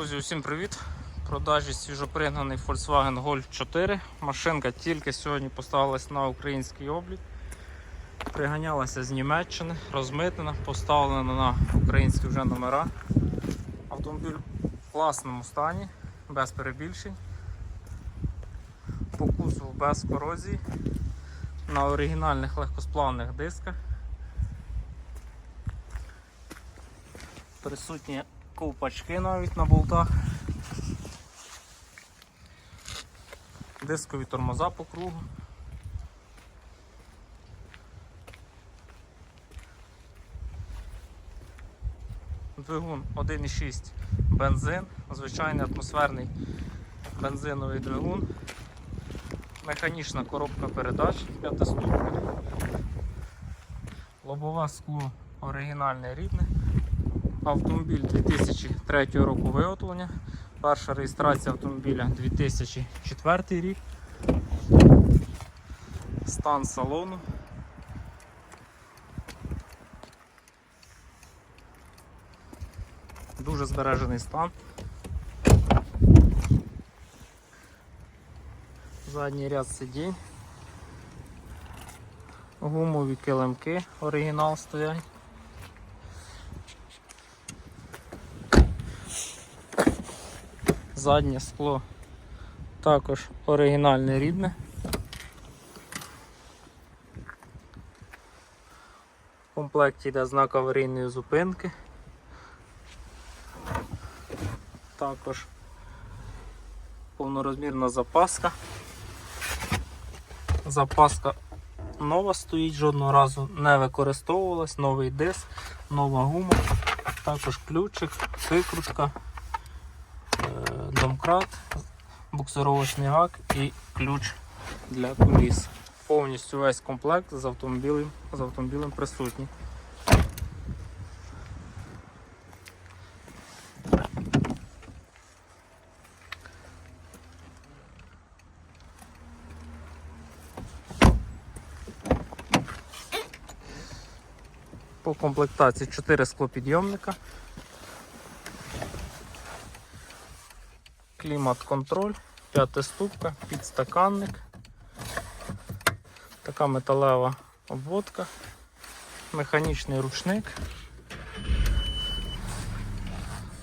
Друзі, усім привіт! Продажі свіжопригнаний Volkswagen Golf 4. Машинка тільки сьогодні поставилась на український облік. Приганялася з Німеччини, розмитнена, поставлена на українські вже номера. Автомобіль в класному стані, без перебільшень. По кузову без корозії, на оригінальних легкосплавних дисках. Присутні ковпачки навіть на болтах. Дискові тормоза по кругу. Двигун 1,6 бензин, звичайний атмосферний бензиновий двигун, механічна коробка передач 5 ступенів, лобове скло оригінальне рідне. Автомобіль 2003 року виготовлення. Перша реєстрація автомобіля 2004 рік. Стан салону. Дуже збережений стан. Задній ряд сидінь. Гумові килимки оригінал стоять. Заднє скло також оригінальне рідне. В комплекті йде знак аварійної зупинки. Також повнорозмірна запаска. Запаска нова стоїть, жодного разу не використовувалась, новий диск, нова гума, також ключик, викрутка домкрат, буксировочний гак і ключ для коліс. Повністю весь комплект з автомобілем, з автомобілем присутній. По комплектації 4 склопідйомника. Клімат-контроль, п'ятиступка, підстаканник, така металева обводка, механічний ручник.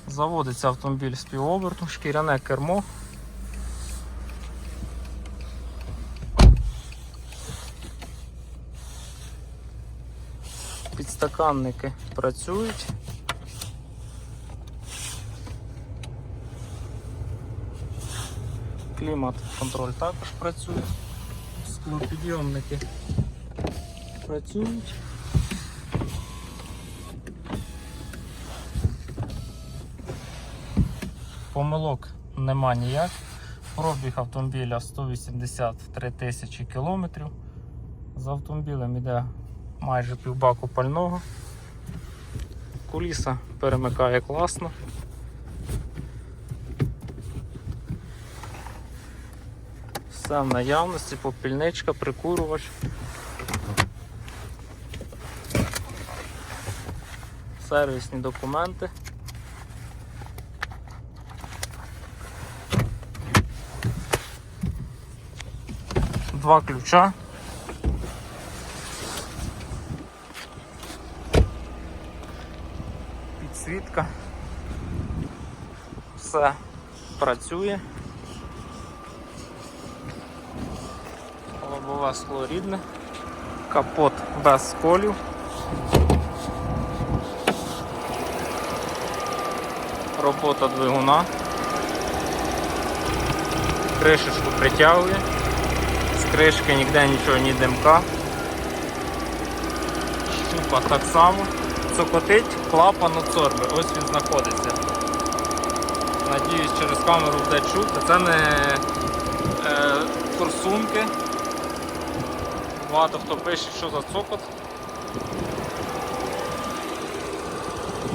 Заводиться автомобіль з півоберту, шкіряне кермо. Підстаканники працюють. Клімат контроль також працює. Склопідйомники працюють. Помилок нема ніяк. Пробіг автомобіля 183 тисячі кілометрів. З автомобілем йде майже півбаку пального. Куліса перемикає класно. Все в наявності, попільничка, прикурувач. Сервісні документи. Два ключа. Підсвітка. Все працює. Лобове скло рідне, капот без сколів. Робота двигуна. Кришечку притягує, з кришки ніде нічого, ні димка. Щупа так само. Цокотить клапан цорби. Ось він знаходиться. Надіюсь, через камеру буде чути. Це не е, форсунки. Багато хто пише, що за цокот.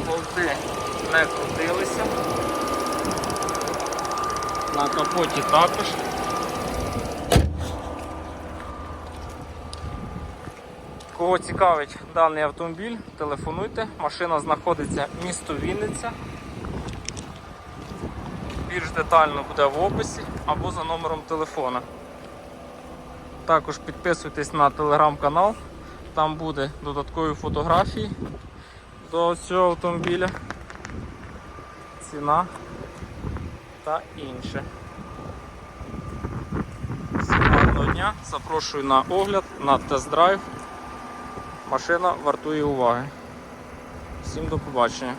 Болти не крутилися. На капоті також. Кого цікавить даний автомобіль, телефонуйте. Машина знаходиться місто Вінниця. більш детально буде в описі або за номером телефона. Також підписуйтесь на телеграм-канал, там буде додаткові фотографії до цього автомобіля, ціна та інше. Гарного дня, запрошую на огляд, на тест-драйв. Машина вартує уваги. Всім до побачення.